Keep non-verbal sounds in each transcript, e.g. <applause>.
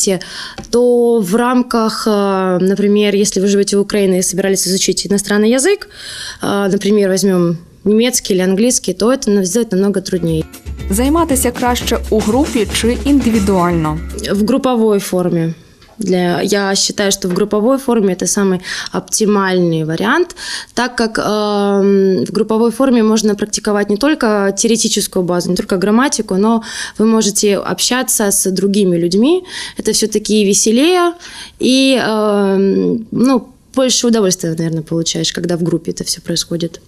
хотите, то в рамках, э, например, если вы живете в Украине и собирались изучить иностранный язык, э, например, возьмем немецкий или английский, то это сделать намного труднее. Займатися краще у групі чи індивідуально. В групповой форме. Для, я считаю, что в групповой форме это самый оптимальный вариант, так как э, в групповой форме можно практиковать не только теоретическую базу, не только грамматику, но вы можете общаться с другими людьми. Это все-таки веселее и э, ну, больше удовольствия, наверное, получаешь, когда в группе это все происходит.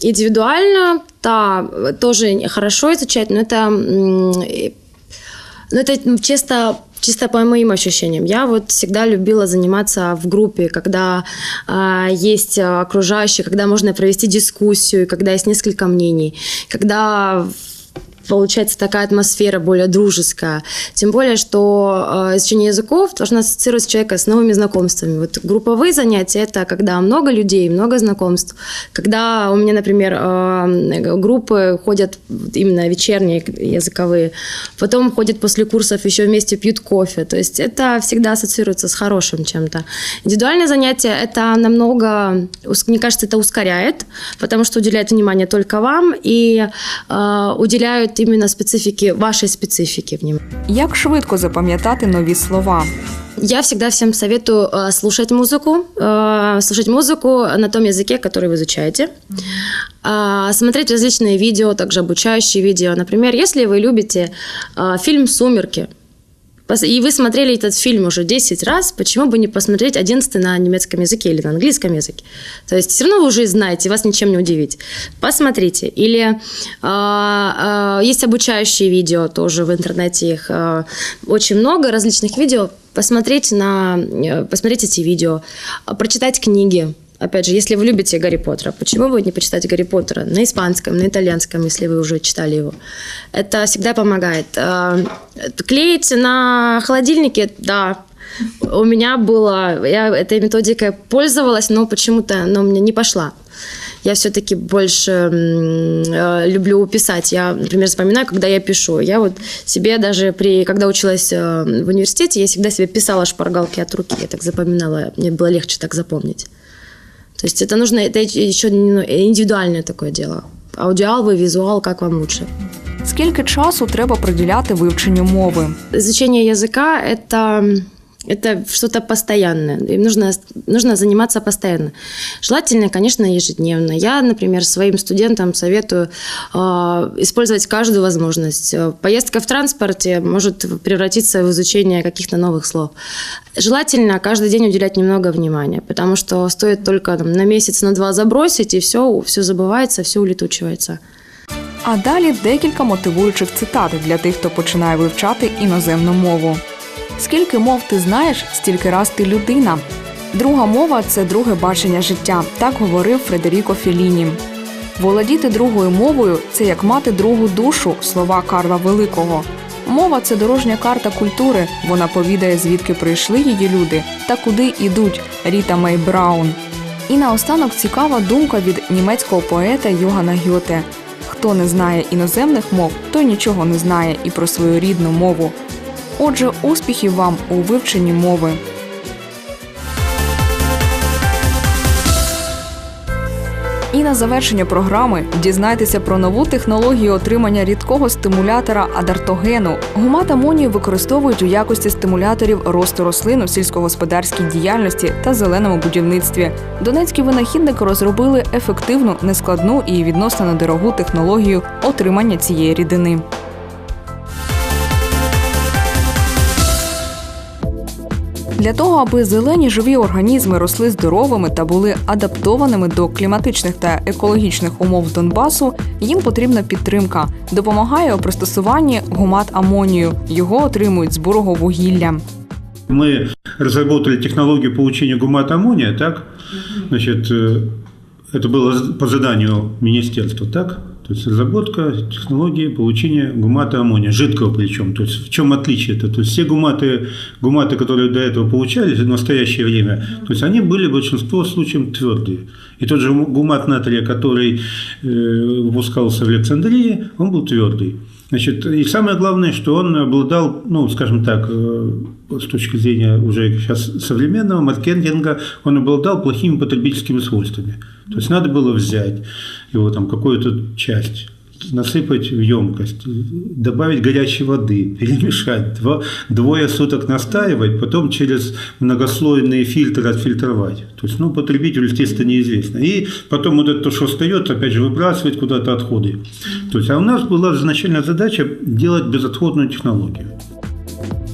Индивидуально, да, тоже хорошо изучать, но это, э, но это чисто чисто по моим ощущениям. Я вот всегда любила заниматься в группе, когда э, есть окружающие, когда можно провести дискуссию, когда есть несколько мнений, когда получается такая атмосфера более дружеская. Тем более, что э, изучение языков должно ассоциировать человека с новыми знакомствами. Вот групповые занятия – это когда много людей, много знакомств. Когда у меня, например, э, группы ходят именно вечерние языковые, потом ходят после курсов еще вместе пьют кофе. То есть это всегда ассоциируется с хорошим чем-то. Индивидуальные занятия – это намного, мне кажется, это ускоряет, потому что уделяет внимание только вам и э, уделяют от іменно специфіки, вашої специфіки в нем. Як швидко запам'ятати нові слова? Я всегда всем советую э, слушать музыку, э, слушать музыку на том языке, который вы изучаете, э, смотреть различные видео, также обучающие видео. Например, если вы любите э, фильм «Сумерки», и вы смотрели этот фильм уже 10 раз, почему бы не посмотреть 11 на немецком языке или на английском языке? То есть все равно вы уже знаете, вас ничем не удивить. Посмотрите. Или э, э, есть обучающие видео тоже в интернете, их э, очень много различных видео. Посмотрите, на, э, посмотрите эти видео, прочитать книги, Опять же, если вы любите Гарри Поттера, почему бы не почитать Гарри Поттера на испанском, на итальянском, если вы уже читали его? Это всегда помогает. А, клеить на холодильнике, да, у меня было, я этой методикой пользовалась, но почему-то она меня не пошла. Я все-таки больше э, люблю писать. Я, например, вспоминаю, когда я пишу. Я вот себе даже при, когда училась э, в университете, я всегда себе писала шпаргалки от руки. Я так запоминала, мне было легче так запомнить. То есть это нужно, это еще индивидуальное такое дело. Аудіал ви, візуал, як вам лучше. Скільки часу треба приділяти вивченню мови? Изучение языка – это это что-то постоянное. Им нужно, нужно заниматься постоянно. Желательно, конечно, ежедневно. Я, например, своим студентам советую э, использовать каждую возможность. Поездка в транспорте может превратиться в изучение каких-то новых слов. Желательно каждый день уделять немного внимания, потому что стоит только там, на месяц, на два забросить, и все, все забывается, все улетучивается. А далі декілька мотивуючих цитат для тих, хто починає вивчати іноземну мову. Скільки мов ти знаєш, стільки раз ти людина. Друга мова це друге бачення життя. Так говорив Фредеріко Феліні. Володіти другою мовою це як мати другу душу, слова Карла Великого. Мова це дорожня карта культури. Вона повідає, звідки прийшли її люди та куди йдуть Ріта Мей Браун. І наостанок цікава думка від німецького поета Йогана Гьоте. Хто не знає іноземних мов, той нічого не знає і про свою рідну мову. Отже, успіхів вам у вивченні мови. І на завершення програми дізнайтеся про нову технологію отримання рідкого стимулятора адартогену. Гумат амонію використовують у якості стимуляторів росту рослин у сільськогосподарській діяльності та зеленому будівництві. Донецькі винахідники розробили ефективну, нескладну і відносно недорогу технологію отримання цієї рідини. Для того, аби зелені живі організми росли здоровими та були адаптованими до кліматичних та екологічних умов Донбасу, їм потрібна підтримка. Допомагає у пристосуванні гумат амонію. Його отримують з бурого вугілля. Ми розробили технологію получения гумата амония, так? Значит, это было по заданию министерства, так? То есть разработка технологии получения гумата аммония, жидкого причем. То есть в чем отличие это? То есть все гуматы, гуматы, которые до этого получались в настоящее время, то есть они были в большинство случаев твердые. И тот же гумат натрия, который э, выпускался в Александрии, он был твердый. Значит, и самое главное, что он обладал, ну, скажем так, э, с точки зрения уже сейчас современного маркетинга, он обладал плохими потребительскими свойствами. То есть надо было взять его там какую-то часть, насыпать в емкость, добавить горячей воды, <laughs> перемешать, два, двое суток настаивать, потом через многослойные фильтры отфильтровать. То есть, ну, потребителю, естественно, неизвестно. И потом вот это, то, что остается, опять же, выбрасывать куда-то отходы. То есть, а у нас была изначальная задача делать безотходную технологию.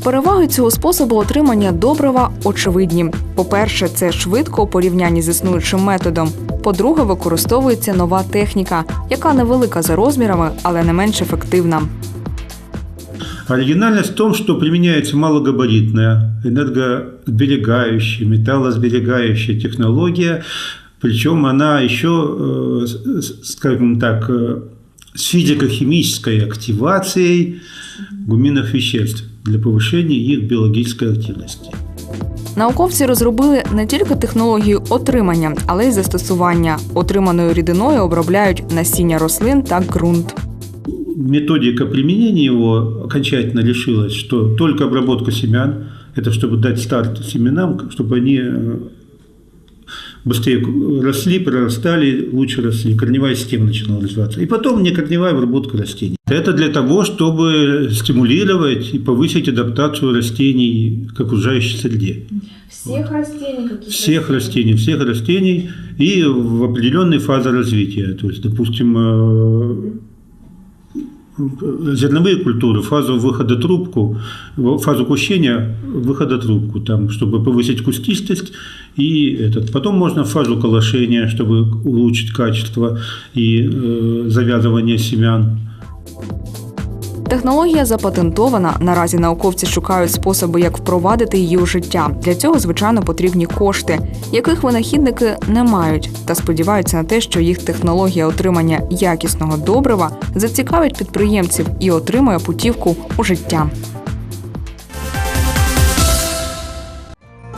Переваги цього способу отримання добрива очевидні. По-перше, це швидко у порівнянні з існуючим методом. По-друге, використовується нова техніка, яка невелика за розмірами, але не менш ефективна. Оригинальность в том, что применяется малогабаритная, энергосберегающая, металлосберегающая технология, причем она еще, э, с- скажем так, э, с физико-химической активацией гуминных веществ для повышения их биологической активности. Науковці розробили не тільки технологію отримання, але й застосування. Отриманою рідиною обробляють насіння рослин та ґрунт. методика применения его окончательно решилась, что только обработка семян, это чтобы дать старт семенам, чтобы они э, быстрее росли, прорастали, лучше росли, корневая система начинала развиваться. И потом некорневая обработка растений. Это для того, чтобы стимулировать и повысить адаптацию растений к окружающей среде. Всех растений? Всех растений, всех растений и в определенные фазы развития. То есть, допустим, э, зерновые культуры, фазу выхода трубку, фазу кущения, выхода трубку, там, чтобы повысить кустистость, и этот. Потом можно фазу колошения, чтобы улучшить качество и э, завязывание семян. Технологія запатентована. Наразі науковці шукають способи, як впровадити її у життя. Для цього, звичайно, потрібні кошти, яких винахідники не мають, та сподіваються на те, що їх технологія отримання якісного добрива зацікавить підприємців і отримує путівку у життя.